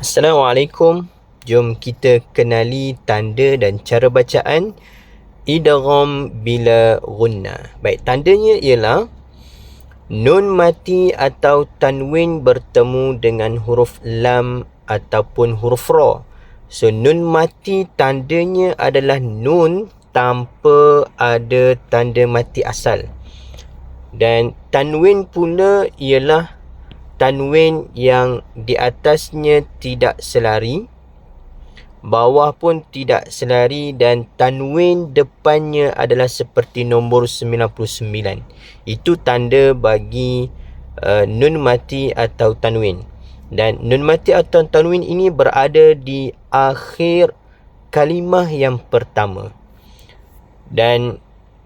Assalamualaikum. Jom kita kenali tanda dan cara bacaan idgham bila gunna. Baik, tandanya ialah nun mati atau tanwin bertemu dengan huruf lam ataupun huruf ra. So nun mati tandanya adalah nun tanpa ada tanda mati asal. Dan tanwin pula ialah tanwin yang di atasnya tidak selari bawah pun tidak selari dan tanwin depannya adalah seperti nombor 99 itu tanda bagi uh, nun mati atau tanwin. Dan nun mati atau tanwin ini berada di akhir kalimah yang pertama. Dan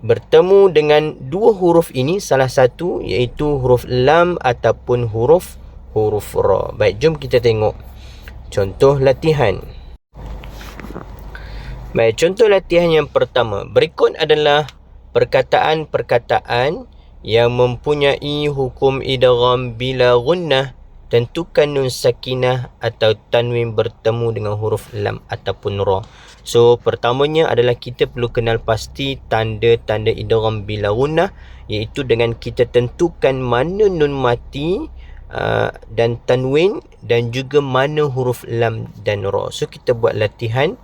bertemu dengan dua huruf ini salah satu iaitu huruf lam ataupun huruf huruf ra. Baik, jom kita tengok contoh latihan. Baik, contoh latihan yang pertama. Berikut adalah perkataan-perkataan yang mempunyai hukum idgham bila gunnah tentukan nun sakinah atau tanwin bertemu dengan huruf lam ataupun ra. So pertamanya adalah kita perlu kenal pasti tanda-tanda idgham bila gunnah iaitu dengan kita tentukan mana nun mati uh, dan tanwin dan juga mana huruf lam dan ra. So kita buat latihan.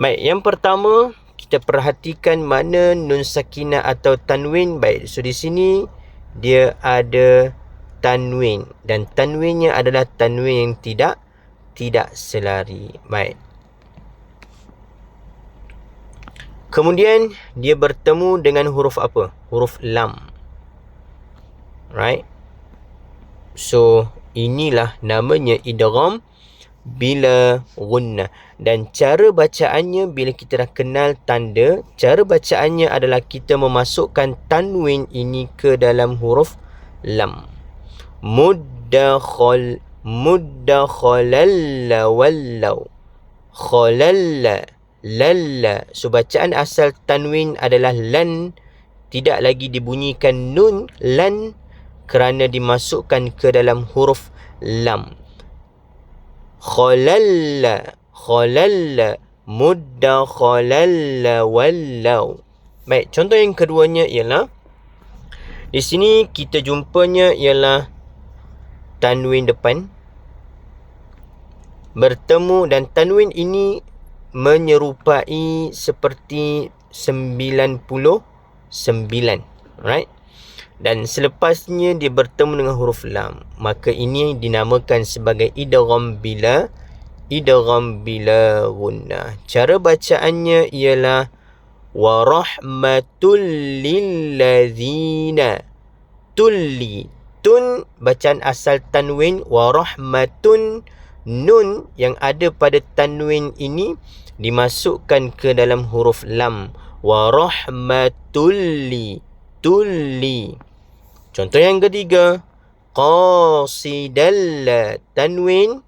Baik, yang pertama kita perhatikan mana nun sakinah atau tanwin. Baik, so di sini dia ada tanwin dan tanwinnya adalah tanwin yang tidak tidak selari. Baik. Kemudian dia bertemu dengan huruf apa? Huruf lam. Right? So, inilah namanya idgham bila gunnah. Dan cara bacaannya bila kita dah kenal tanda, cara bacaannya adalah kita memasukkan tanwin ini ke dalam huruf lam. Muddakhal muddakhalalla wallau. Khalalla lalla. So bacaan asal tanwin adalah lan tidak lagi dibunyikan nun lan kerana dimasukkan ke dalam huruf lam. Khalalla khalalla mudda khalalla wallau. Baik, contoh yang keduanya ialah di sini kita jumpanya ialah tanwin depan. Bertemu dan tanwin ini menyerupai seperti 99 right? Dan selepasnya dia bertemu dengan huruf lam. Maka ini dinamakan sebagai idgham bila idgham bila gunnah cara bacaannya ialah wa rahmatul lil ladzina tulli tun bacaan asal tanwin wa rahmatun nun yang ada pada tanwin ini dimasukkan ke dalam huruf lam. Wa rahmatulli tulli contoh yang ketiga qasidal tanwin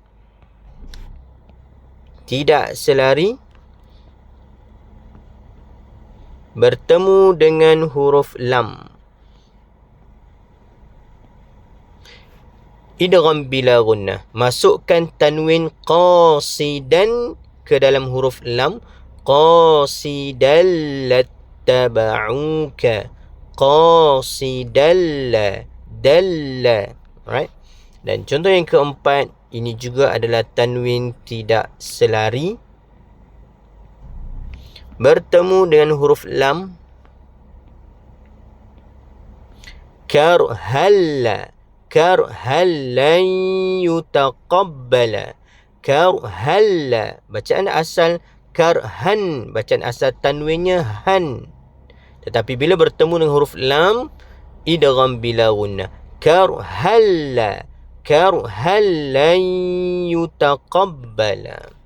tidak selari bertemu dengan huruf lam idgham bila gunnah. Masukkan tanwin qasidan ke dalam huruf lam. Qasidal tabauka. Qasidal dalla. Right dan contoh yang keempat ini juga adalah tanwin tidak selari. Bertemu dengan huruf lam. Karhalla karhalla yutaqabbala. Karhalla bacaan asal karhan bacaan asal tanwinnya han. Tetapi bila bertemu dengan huruf lam idgham bila gunnah karhalla karhalla yutaqabbala